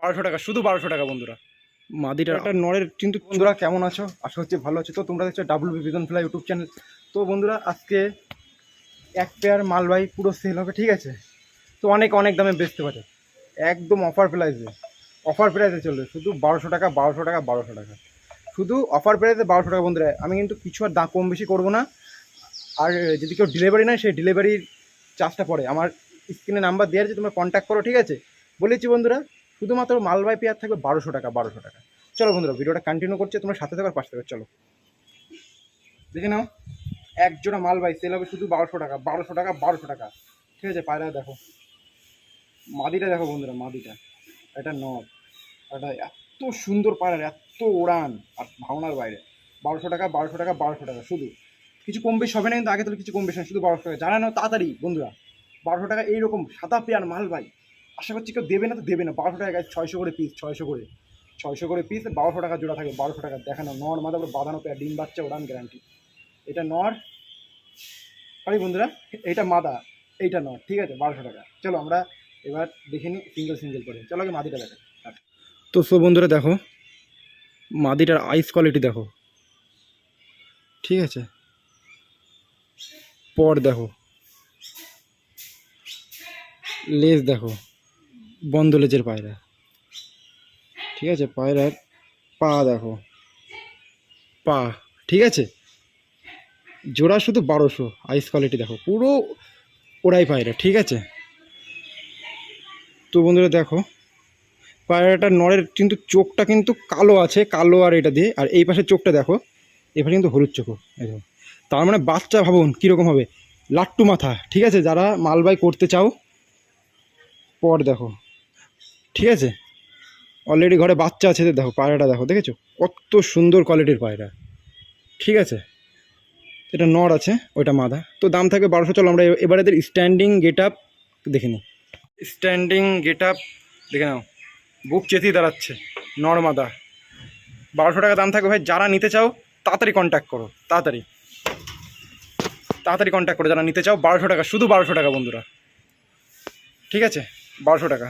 বারোশো টাকা শুধু বারোশো টাকা বন্ধুরা। মাদিটা একটা নরের কিন্তু বন্ধুরা কেমন আছো? আশা হচ্ছে ভালো আছো। তো তোমরা দেখছ double Bijan fly YouTube channel তো বন্ধুরা আজকে এক পেয়ার মালবাই পুরো সেল হবে ঠিক আছে? তো অনেক অনেক দামে বেচতে পারে। একদম অফার প্রাইসে অফার প্রাইসে চলবে। শুধু বারোশো টাকা বারোশো টাকা বারোশো টাকা। শুধু অফার প্রাইসে বারোশো টাকা বন্ধুরা। আমি কিন্তু কিছু আর দাম কম বেশি করব না। আর যদি কেউ ডেলিভারি নেয় সেই ডেলিভারির চার্জটা পড়ে আমার স্ক্রিনে নাম্বার দেওয়ার আছে তোমরা কন্ট্যাক্ট করো ঠিক আছে? বলেছি বন্ধুরা। শুধুমাত্র মালবাই পেয়ার থাকবে বারোশো টাকা বারোশো টাকা। চলো বন্ধুরা, ভিডিওটা কন্টিনিউ করছে, তোমরা সাথে থাকার পাশে থাকো, চলো। দেখে নাও এক জোড়া মালবাই সেল হবে শুধু বারোশো টাকা বারোশো টাকা বারোশো টাকা। ঠিক আছে পায়রা দেখো। মাদিটা দেখো বন্ধুরা, মাদিটা। এটা নর। এটা এত সুন্দর পায়রা এত ওড়ান আর ভাওনার বাইরে। বারোশো টাকা বারোশো টাকা বারোশো টাকা, শুধু। কিছু কম বেশি হবে না, কিন্তু আগে তো কিছু কম বেশি না। শুধু বারোশো টাকা। জানা নাও তাড়াতাড়ি, বন্ধুরা, বারোশো টাকা এইরকম সাদা পেয়ার মালবাই আশা করছি কেউ দেবে না তো দেবে না। বারোশো টাকা ছয়শো করে পিস ছয়শো করে। ছয়শো করে পিস বারোশো টাকা জোড়া থাকে, বারোশো টাকা। দেখানো নর মাথা পুরো বাঁধানো পেয়ার, ডিম বাচ্চা ওড়ান গ্যারান্টি এটা নর। সরি বন্ধুরা এইটা মাদা, এইটা নর, ঠিক আছে, বারোশো টাকা। চলো আমরা এবার দেখে নিই সিঙ্গেল সিঙ্গেল করে। চলো আগে মাদিটা দেখে তো সো বন্ধুরা, দেখো, মাদিটার আইস কোয়ালিটি দেখো। ঠিক আছে? পর দেখো। লেজ দেখো। বন্ধ লেজের পায়রা। ঠিক আছে, পায়রার পা দেখো। পা, ঠিক আছে? জোড়া শুধু বারোশো আইস কোয়ালিটি দেখো, পুরো ওড়াই পায়রা, ঠিক আছে? তো বন্ধুরা দেখো পায়রাটার নরের কিন্তু চোখটা কিন্তু কালো আছে, কালো আর এটা দিয়ে, আর এই পাশের চোখটা দেখো এখানে কিন্তু হলুদ চোখ এই দেখো। তার মানে বাচ্চা ভাবুন কীরকম হবে, লাট্টু মাথা, ঠিক আছে? যারা মালবাই করতে চাও, পর দেখো। ঠিক আছে? অলরেডি ঘরে বাচ্চা আছে দেখো, পায়রাটা দেখো, দেখেছ? কত সুন্দর কোয়ালিটির পায়রা। ঠিক আছে? এটা নর আছে, ওইটা মাদা। তো দাম থাকবে বারোশো, চলো আমরা এবার এদের স্ট্যান্ডিং গেট আপ দেখে নিই। স্ট্যান্ডিং গেট আপ দেখে নাও। বুক চেতিয়ে দাঁড়াচ্ছে নর্মাদা বারোশো টাকা দাম থাকবে ভাই, যারা নিতে চাও, তাড়াতাড়ি কন্ট্যাক্ট করো, তাড়াতাড়ি। তাড়াতাড়ি কন্ট্যাক্ট করো, যারা নিতে চাও, বারোশো টাকা, শুধু বারোশো টাকা বন্ধুরা। ঠিক আছে? বারোশো টাকা।